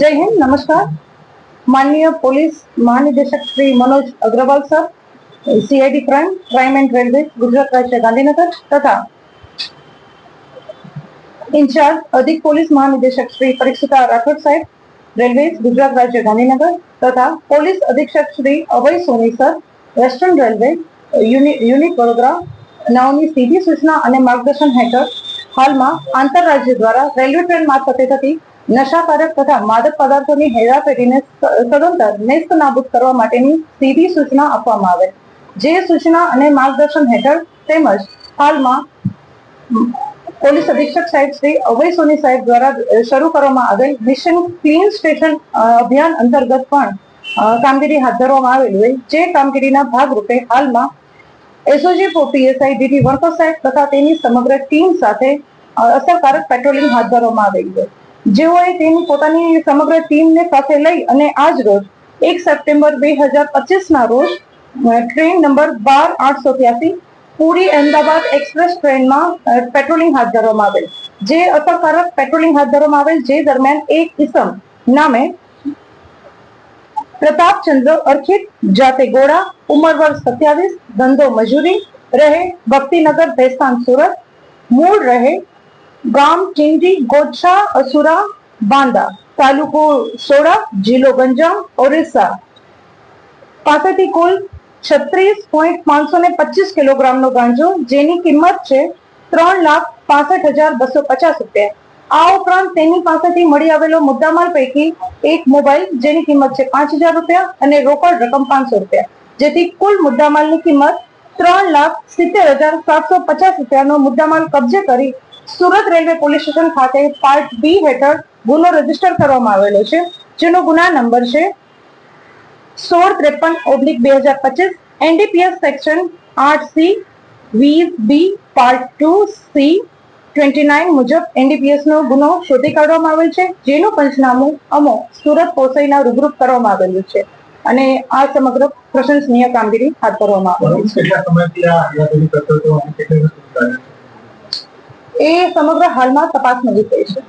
જય હિન્દ, નમસ્કાર. માનનીય પોલીસ મહાનિદેશક Shri Manoj Agrawal sir CID crime crime and railway Gujarat રાજ્ય ગાંધીનગર તથા ઇન્ચાર્જ અધિક પોલીસ મહાનિદેશક શ્રી પરીક્ષિતા રાઠોડ સાહેબ, રેલવે, ગુજરાત રાજ્ય ગાંધીનગર તથા પોલીસ અધિક્ષક Shri Abhay Soni sir, western railway unit Vadodara નાઓની સીધી સૂચના અને માર્ગદર્શન હેઠળ હાલમાં આંતરરાજ્ય દ્વારા રેલવે ટ્રેન મારફતે થતી નશાકારક તથા માદક પદાર્થોની હેરાફેરીને સદંતર નેસ્ત નાબૂદ કરવા માટેની સીધી સૂચના આપવામાં આવે. જે સૂચના અને માર્ગદર્શન હેઠળ તેમજ હાલમાં પોલીસ અધિક્ષક સાહેબ શ્રી અભય સોની સાહેબ દ્વારા શરૂ કરવામાં આવેલ મિશન ક્લીન સ્ટેશન અભિયાન અંતર્ગત પણ કામગીરી હાથ ધરવામાં આવેલી હોય. જે કામગીરીના ભાગરૂપે હાલમાં એસઓજી પીએસઆઈ ડીડી વણકર સાહેબ તથા તેની સમગ્ર ટીમ સાથે અસરકારક પેટ્રોલિંગ હાથ ધરવામાં આવેલી હોય. જેઓએ તેની પોતાની સમગ્ર ટીમને સાથે લઈ અને આજ રોજ એક સપ્ટેમ્બર બે હજાર પચીસ ના રોજ ટ્રેન નંબર બાર આઠસો ત્યાસી પુરી અમદાવાદ એક્સપ્રેસ ટ્રેનમાં પેટ્રોલિંગ હાથ ધરવામાં આવેલ. જે અસરકારક પેટ્રોલિંગ હાથ ધરવામાં આવેલ, જે દરમિયાન એક ઇસમ નામે પ્રતાપચંદ્ર અર્ખિત જાતે ગોળા ઉંમર વર્ષ સત્યાવીસ, ધંધો મજૂરી, રહે ભક્તિનગર, ભેસ્તાન, સુરત, મૂળ રહે ગામ ચિંજી ગોચ્છા અસુરા, બાંદા, તાલુકો સોડા જિલ્લો ગંજામ, ઓરિસ્સા. પાસેથી કુલ છત્રીસ પોઈન્ટ પાંચસો ને પચીસ કિલોગ્રામનો ગાંજો, જેની કિંમત છે ત્રણ લાખ પાસઠ હજાર બસો પચાસ રૂપિયા. આ ઉપરાંત તેની પાસેથી મળી આવેલો મુદ્દામાલ પૈકી એક મોબાઈલ, જેની કિંમત છે પાંચ હજાર રૂપિયા અને રોકડ રકમ પાંચસો રૂપિયા. જેથી કુલ મુદ્દામાલની કિંમત ત્રણ લાખ સિત્તેર હજાર સાતસો પચાસ રૂપિયાનો મુદ્દામાલ કબજે કરી સુરત રેલવે પોલીસ સ્ટેશન ખાતે પાર્ટ બી હેઠળ ગુનો રજિસ્ટર કરવામાં આવેલો છે, જેનો ગુના નંબર છે સોળ ત્રેપન ઓબ્લિક બે હજાર પચીસ, એનડીપીએસ સેક્શન આઠ સી, વીસ B, part two C twenty nine મુજબ એનડીપીએસનો ગુનો શોધી કાઢવામાં આવેલ છે, જેનું પંચનામું અમો સુરત પોસઈના રૂબરૂપ કરવામાં આવેલું છે અને આ સમગ્ર પ્રશંસનીય કામગીરી હાથ ધરવામાં આવેલી છે? એ સમગ્ર હાલમાં તપાસનો વિષય છે.